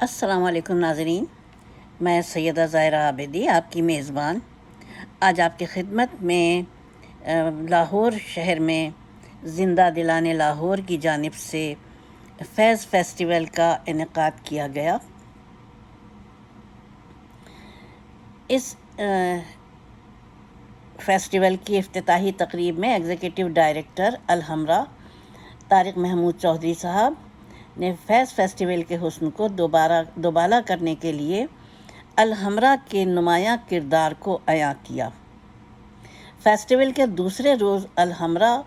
السلام علیکم ناظرین، میں سیدہ ظاہرہ عابدی آپ کی میزبان۔ آج آپ کی خدمت میں لاہور شہر میں زندہ دلانے لاہور کی جانب سے فیض فیسٹیول کا انعقاد کیا گیا۔ اس فیسٹیول کی افتتاحی تقریب میں ایگزیکٹو ڈائریکٹر الحمرہ طارق محمود چودھری صاحب نے فیض فیسٹیول کے حسن کو دوبارہ دوبالا کرنے کے لیے الحمرہ کے نمایاں کردار کو عیاں کیا۔ فیسٹیول کے دوسرے روز الحمرہ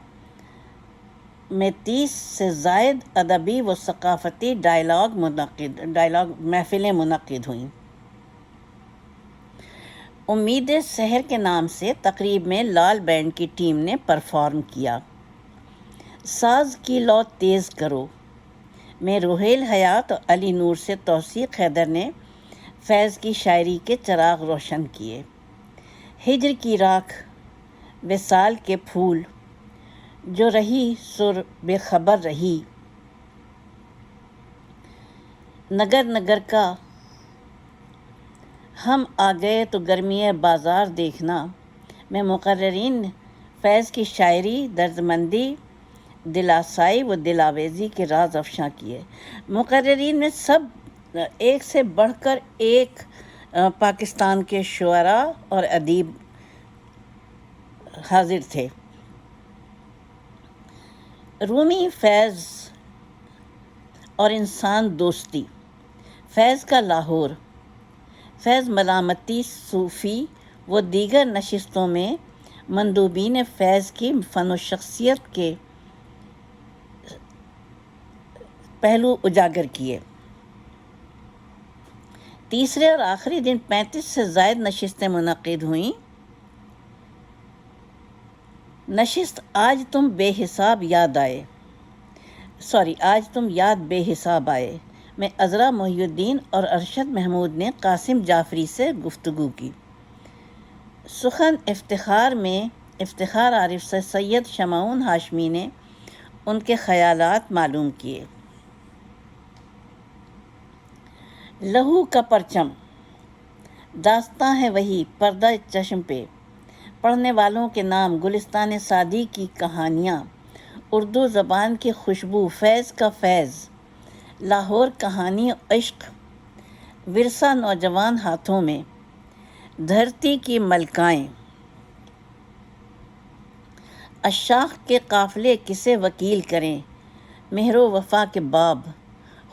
میں تیس سے زائد ادبی و ثقافتی ڈائلاگ منعقد ڈائلاگ محفلیں منعقد ہوئیں۔ امید سحر کے نام سے تقریب میں لال بینڈ کی ٹیم نے پرفارم کیا۔ ساز کی لو تیز کرو۔ میں روحیل حیات اور علی نور سے توثیق حیدر نے فیض کی شاعری کے چراغ روشن کیے۔ ہجر کی راکھ وصال کے پھول، جو رہی سر بے خبر رہی۔ نگر نگر کا ہم آ گئے تو گرمی بازار دیکھنا۔ میں مقررین فیض کی شاعری درد مندی دلاسائی و دلاویزی کے راز افشاں کیے۔ مقررین میں سب، ایک سے بڑھ کر ایک پاکستان کے شعراء اور ادیب حاضر تھے۔ رومی فیض اور انسان دوستی۔ فیض کا لاہور۔ فیض ملامتی صوفی و دیگر نشستوں میں مندوبین فیض کی فن و شخصیت کے پہلو اجاگر کیے۔ تیسرے اور آخری دن پینتیس سے زائد نشستیں منعقد ہوئیں۔ نشست، آج تم بے حساب یاد آئے۔ سوری، آج تم یاد بے حساب آئے۔ میں عذرا محی الدین اور ارشد محمود نے قاسم جعفری سے گفتگو کی۔ سخن افتخار میں، افتخار عارف سے سید شمعون ہاشمی نے ان کے خیالات معلوم کیے۔ لہو کا پرچم۔ داستاں ہے وہی پردہ چشم پہ۔ پڑھنے والوں کے نام، گلستان سادی کی کہانیاں۔ اردو زبان کی خوشبو، فیض کا فیض۔ لاہور کہانی عشق۔ ورثہ نوجوان ہاتھوں میں۔ دھرتی کی ملکائیں۔ اشاخ کے قافلے کسے وکیل کریں؟ مہر و وفا کے باب۔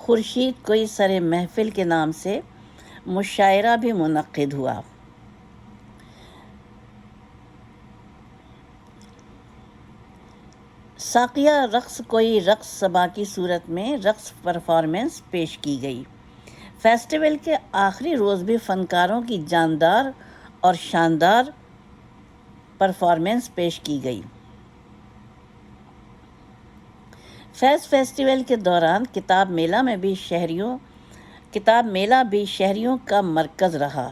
خورشید کوئی سر محفل کے نام سے مشاعرہ بھی منعقد ہوا۔ ساقیہ رقص کوئی رقص سبا کی صورت میں رقص پرفارمنس پیش کی گئی۔ فیسٹیول کے آخری روز بھی فنکاروں کی جاندار اور شاندار پرفارمنس پیش کی گئی۔ فیض فیسٹیول کے دوران کتاب میلہ میں بھی شہریوں، کتاب میلہ بھی شہریوں کا مرکز رہا۔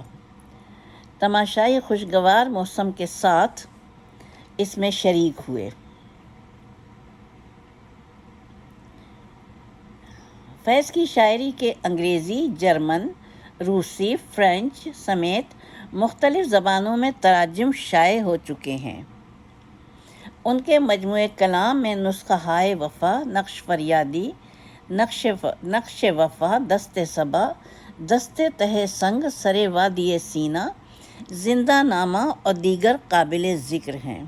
تماشائی خوشگوار موسم کے ساتھ اس میں شریک ہوئے۔ فیض کی شاعری کے انگریزی، جرمن، روسی، فرینچ سمیت مختلف زبانوں میں تراجم شائع ہو چکے ہیں۔ ان کے مجموعہ کلام میں نسخہ ہائے وفا، نقش فریادی، نقش نقش وفا، دست صبا، دست تہ سنگ سر وادی سینہ زندہ نامہ اور دیگر قابل ذکر ہیں۔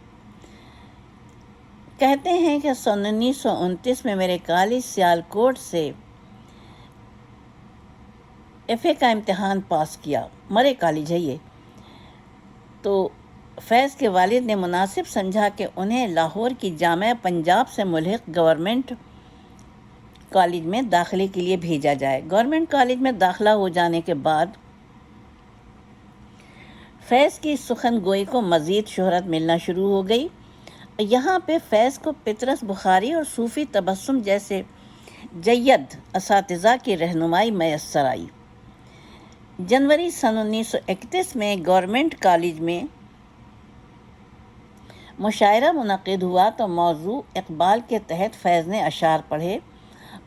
کہتے ہیں کہ سن انیس سو انتیس میں میرے کالج سیال کوٹ سے ایف اے کا امتحان پاس کیا۔ مرے کالج ہے یہ تو فیض کے والد نے مناسب سمجھا کہ انہیں لاہور کی جامعہ پنجاب سے ملحق گورنمنٹ کالج میں داخلے کے لیے بھیجا جائے۔ گورنمنٹ کالج میں داخلہ ہو جانے کے بعد فیض کی سخن گوئی کو مزید شہرت ملنا شروع ہو گئی۔ یہاں پہ فیض کو پطرس بخاری اور صوفی تبسم جیسے جید اساتذہ کی رہنمائی میسر آئی۔ جنوری سن انیس سو اکتیس میں گورنمنٹ کالج میں مشاعرہ منعقد ہوا تو موضوع اقبال کے تحت فیض نے اشعار پڑھے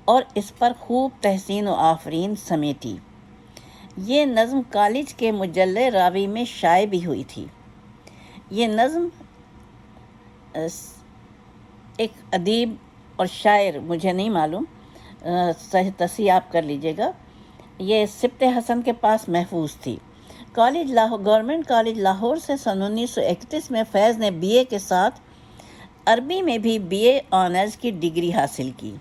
اور اس پر خوب تحسین و آفرین سمیٹی۔ یہ نظم کالج کے مجل راوی میں شائع بھی ہوئی تھی۔ یہ نظم ایک ادیب اور شاعر، مجھے نہیں معلوم صحیح تصحیح آپ کر لیجیے گا۔ یہ سبت حسن کے پاس محفوظ تھی۔ College Lahore government college Lahore سے سن انیس سو اکتیس میں فیض نے بی اے کے ساتھ عربی میں بھی بی اے آنرز کی ڈگری حاصل کی۔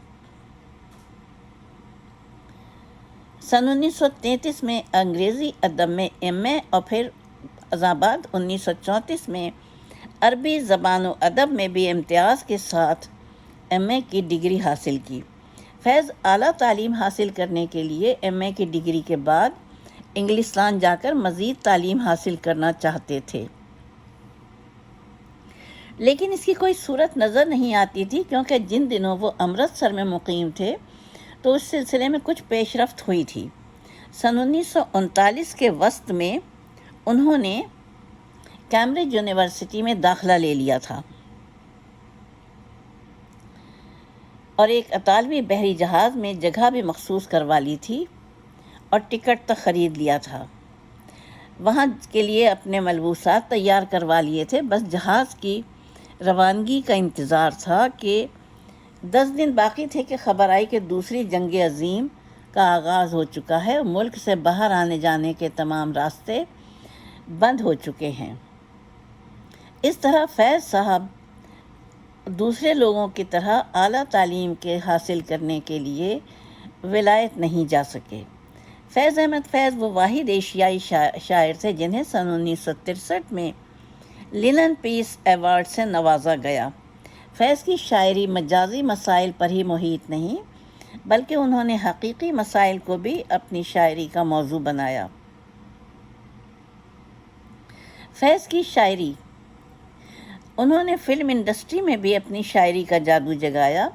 سن انیس سو تینتیس میں انگریزی ادب میں ایم اے اور پھر آباد انیس سو چونتیس میں عربی زبان و ادب میں بھی امتیاز کے ساتھ ایم اے کی ڈگری حاصل کی۔ فیض اعلیٰ تعلیم حاصل کرنے کے لیے ایم اے کی ڈگری کے بعد انگلستان جا کر مزید تعلیم حاصل کرنا چاہتے تھے۔ لیکن اس کی کوئی صورت نظر نہیں آتی تھی کیونکہ جن دنوں وہ امرتسر میں مقیم تھے تو اس سلسلے میں کچھ پیش رفت ہوئی تھی۔ سن انیس سو انتالیس کے وسط میں انہوں نے کیمبرج یونیورسٹی میں داخلہ لے لیا تھا۔ اور ایک اطالوی بحری جہاز میں جگہ بھی مخصوص کروا لی تھی۔ اور ٹکٹ تک خرید لیا تھا۔ وہاں کے لیے اپنے ملبوسات تیار کروا لیے تھے۔ بس جہاز کی روانگی کا انتظار تھا کہ دس دن باقی تھے کہ خبر آئی کہ دوسری جنگ عظیم کا آغاز ہو چکا ہے۔ ملک سے باہر آنے جانے کے تمام راستے بند ہو چکے ہیں۔ اس طرح فیض صاحب دوسرے لوگوں کی طرح اعلیٰ تعلیم کے حاصل کرنے کے لیے ولایت نہیں جا سکے۔ فیض احمد، فیض وہ واحد ایشیائی شاعر تھے جنہیں سن انیس سو ترسٹھ میں لنن پیس ایوارڈ سے نوازا گیا۔ فیض کی شاعری مجازی مسائل پر ہی محیط نہیں، بلکہ انہوں نے حقیقی مسائل کو بھی اپنی شاعری کا موضوع بنایا۔ فیض کی شاعری، انہوں نے فلم انڈسٹری میں بھی اپنی شاعری کا جادو جگایا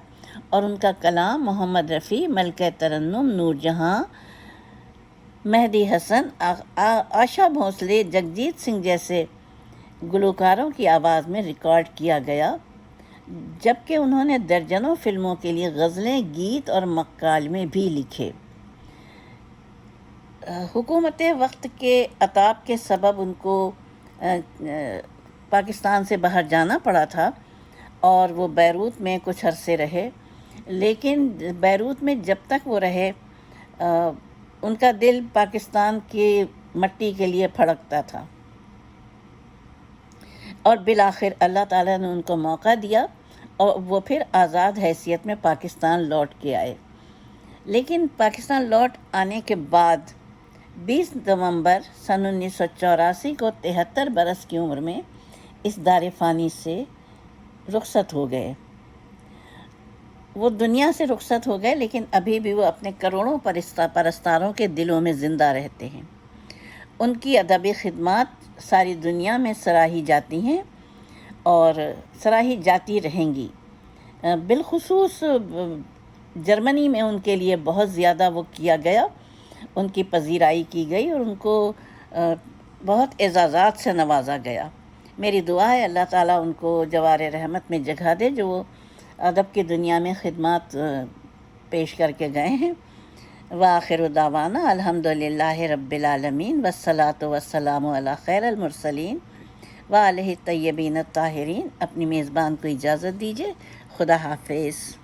اور ان کا کلام محمد رفیع ملکہ ترنم، نور جہاں مہدی حسن آشا بھونسلے، جگجیت سنگھ جیسے گلوکاروں کی آواز میں ریکارڈ کیا گیا، جبکہ انہوں نے درجنوں فلموں کے لیے غزلیں، گیت اور مکال میں بھی لکھے۔ حکومت وقت کے عطاب کے سبب ان کو پاکستان سے باہر جانا پڑا تھا اور وہ بیروت میں کچھ عرصے رہے۔ لیکن بیروت میں جب تک وہ رہے ان کا دل پاکستان کی مٹی کے لیے پھڑکتا تھا۔ اور بالآخر اللہ تعالیٰ نے ان کو موقع دیا اور وہ پھر آزاد حیثیت میں پاکستان لوٹ کے آئے۔ لیکن پاکستان لوٹ آنے کے بعد بیس نومبر سن انیس سو چوراسی کو تہتر برس کی عمر میں اس دار فانی سے رخصت ہو گئے۔ وہ دنیا سے رخصت ہو گئے، لیکن ابھی بھی وہ اپنے کروڑوں پرستہ پرستاروں کے دلوں میں زندہ رہتے ہیں۔ ان کی ادبی خدمات ساری دنیا میں سراہی جاتی ہیں اور سراہی جاتی رہیں گی۔ بالخصوص جرمنی میں ان کے لیے بہت زیادہ وہ کیا گیا۔ ان کی پذیرائی کی گئی اور ان کو بہت اعزازات سے نوازا گیا۔ میری دعا ہے، اللہ تعالیٰ ان کو جوار رحمت میں جگہ دے جو وہ ادب کی دنیا میں خدمات پیش کر کے گئے ہیں۔ وآخر دعوانا الحمد للہ رب العالمین وسلاۃ وسلام علی خیر المرسلین۔ و علیہ طیبین الطاہرین، اپنی میزبان کو اجازت دیجیے خدا حافظ۔